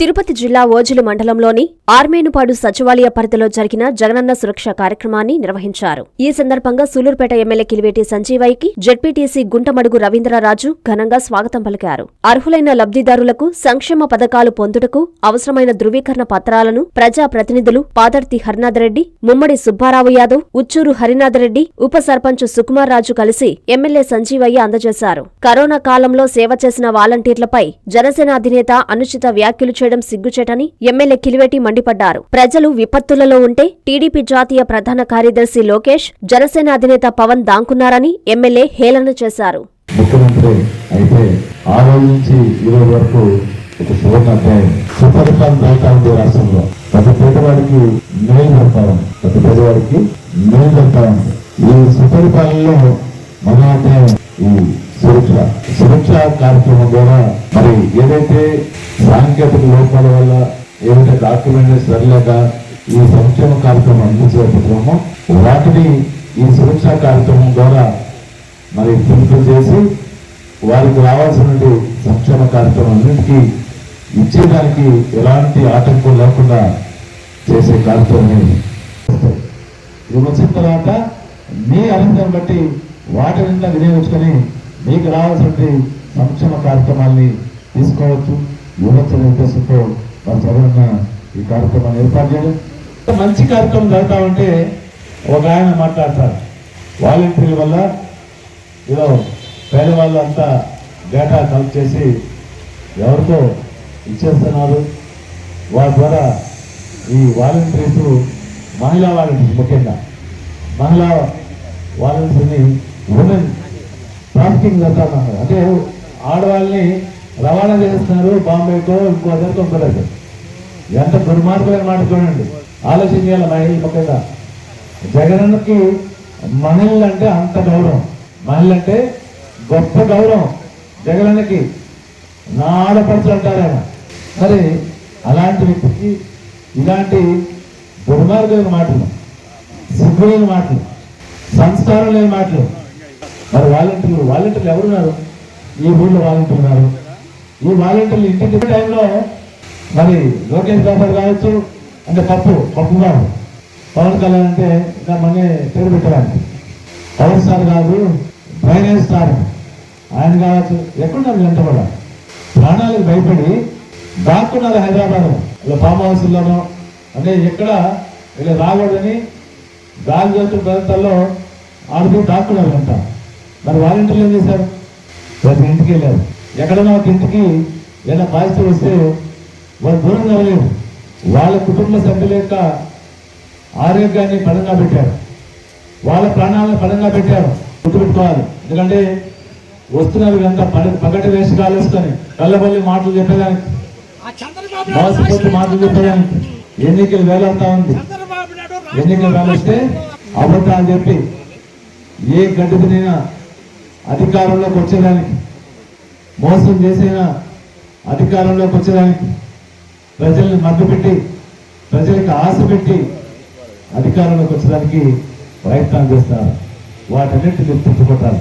తిరుపతి జిల్లా ఓజిలి మండలంలోని ఆర్మేనుపాడు సచివాలయ పరిధిలో జరిగిన జగనన్న సురక్ష కార్యక్రమాన్ని నిర్వహించారు. ఈ సందర్భంగా సూలూరుపేట ఎమ్మెల్యే కిలివేటి సంజీవయ్యకి జెడ్పీటీసీ గుంటమడుగు రవీంద్రరాజు ఘనంగా స్వాగతం పలికారు. అర్హులైన లబ్ధిదారులకు సంక్షేమ పథకాలు పొందుటకు అవసరమైన ధృవీకరణ పత్రాలను ప్రజా ప్రతినిధులు పాదర్తి హరినాథరెడ్డి ముమ్మడి సుబ్బారావు యాదవ్ ఉచ్చూరు హరినాథరెడ్డి ఉప సర్పంచ్ సుకుమార్ రాజు కలిసి ఎమ్మెల్యే సంజీవయ్య అందజేశారు. కరోనా కాలంలో సేవ చేసిన వాలంటీర్లపై జనసేన అధినేత అనుచిత వ్యాఖ్యలు చేయడం సిగ్గుచేటని ఎమ్మెల్యే కిలివేటి మండిపడ్డారు. ప్రజలు విపత్తులలో ఉంటే టీడీపీ జాతీయ ప్రధాన కార్యదర్శి లోకేష్ జనసేన అధినేత పవన్ దాంకున్నారని ఎమ్మెల్యే హేళన చేశారు. ముఖ్యమంత్రి అయితే ఆ రోజు నుంచి ఈ వరకు ఒక సువర్ణ అధ్యాయం సుపరిపాలన రాష్ట్రంలో. ప్రతి పేదవాడికి మేలు ప్రతి పేదవాడికి మేలు ఈ సుపరిపాలనలో మన అధ్యాయం ఈ సురక్ష. సురక్ష కార్యక్రమం ద్వారా మరి ఏదైతే సాంకేతిక లోపాల వల్ల ఏదైతే డాక్యుమెంట్ సరిలేక ఈ సంక్షేమ కార్యక్రమం అందించలేకపోతున్నామో వాటిని ఈ సురక్ష కార్యక్రమం ద్వారా మరి ఫుల్ఫిల్ చేసి వారికి రావాల్సిన సంక్షేమ కార్యక్రమం అన్నింటికీ ఇచ్చేదానికి ఎలాంటి ఆటంకం లేకుండా చేసే కార్యక్రమం ఇది. వచ్చిన తర్వాత మీ అర్హతను బట్టి వాటిని వినియోగించుకొని మీకు రావాల్సిన సంక్షేమ కార్యక్రమాల్ని తీసుకోవచ్చు యువతల ఉద్దేశంతో వారు చదువున్న ఈ కార్యక్రమాన్ని ఏర్పాటు చేయడం. మంచి కార్యక్రమం జరుగుతా ఉంటే ఒక ఆయన మాట్లాడతారు. వాలంటీర్ల వల్ల ఏదో పేదవాళ్ళు అంతా డేటా కలెక్ట్ చేసి ఎవరితో ఇచ్చేస్తున్నారు. వారి ద్వారా ఈ వాలంటీర్స్ మహిళా వాలంటీర్స్ ముఖ్యంగా మహిళా వాలంటీర్స్ని ఉమెన్ ట్రాఫికింగ్ జరుగుతున్నారు అంటే ఆడవాళ్ళని రవాణా చేస్తున్నారు బాంబేకో ఇంకో దగ్గర ఇంకో ఎంత దుర్మార్గులైన మాట చూడండి. ఆలోచన చేయాలి మహిళల ముఖ్యంగా జగనన్నకి మహిళలు అంటే అంత గౌరవం. మహిళలు అంటే గొప్ప గౌరవం జగనన్నకి. నా ఆడపడుచు అంటారు ఆయన. మరి అలాంటి వ్యక్తికి ఇలాంటి దుర్మార్గులైన మాటలు సిగ్గులైన మాటలు సంస్కారం లేని మాటలు. మరి వాలంటీర్లు వాలంటీర్లు ఎవరున్నారు? ఈ ఊళ్ళో వాలంటీర్లు ఉన్నారు. ఈ వాలంటీర్లు ఇంటి టైంలో మరి లోకేష్ బాబు కావచ్చు అంటే పప్పు పప్పు బాబు పవన్ కళ్యాణ్ అంటే ఇంకా మనీ పేరు పెట్టడానికి పవన్ స్టార్ కాదు డ్రైనేజ్ స్టార్ ఆయన కావచ్చు ఎక్కడున్నారు ఎంత కూడా? ప్రాణాలకు భయపడి దాక్కున్నారు హైదరాబాద్. ఇలా ఫామ్ హౌస్లోనో అంటే ఎక్కడ ఇలా రాకూడదని గాలి చేస్తున్న ప్రాంతాల్లో ఆడుతూ దాక్కున్నారు అంట మరి వాలంటీర్లు ఏం చేశారు? ప్రతి ఇంటికి వెళ్ళారు. ఎక్కడైనా ఒక ఇంటికి ఏదైనా బాధ్యత వస్తే వాళ్ళు దూరం కావలేరు వాళ్ళ కుటుంబ సభ్యుల యొక్క ఆరోగ్యాన్ని పడంగా పెట్టారు. వాళ్ళ ప్రాణాలను పడంగా పెట్టారు. గుర్తుపెట్టుకోవాలి. ఎందుకంటే వస్తున్నారు ఇదంతా పడ పగటి వేసి కాలేసుకొని కళ్ళబల్లి మాటలు చెప్పేదానికి. మోసపోతు మాటలు చెప్పేదానికి. ఎన్నికలు వేలంతా ఉంది. ఎన్నికలు వేలొస్తే అబద్ధాలు చెప్పి ఏ గడ్డి తినినా అధికారంలోకి వచ్చేదానికి. మోసం చేసిన అధికారంలోకి వచ్చేదానికి ప్రజల్ని మభ్యపెట్టి ప్రజలకు ఆశ పెట్టి అధికారంలోకి వచ్చేదానికి ప్రయత్నాలు చేస్తారు. వాటన్నిటిని తిప్పుకుంటారు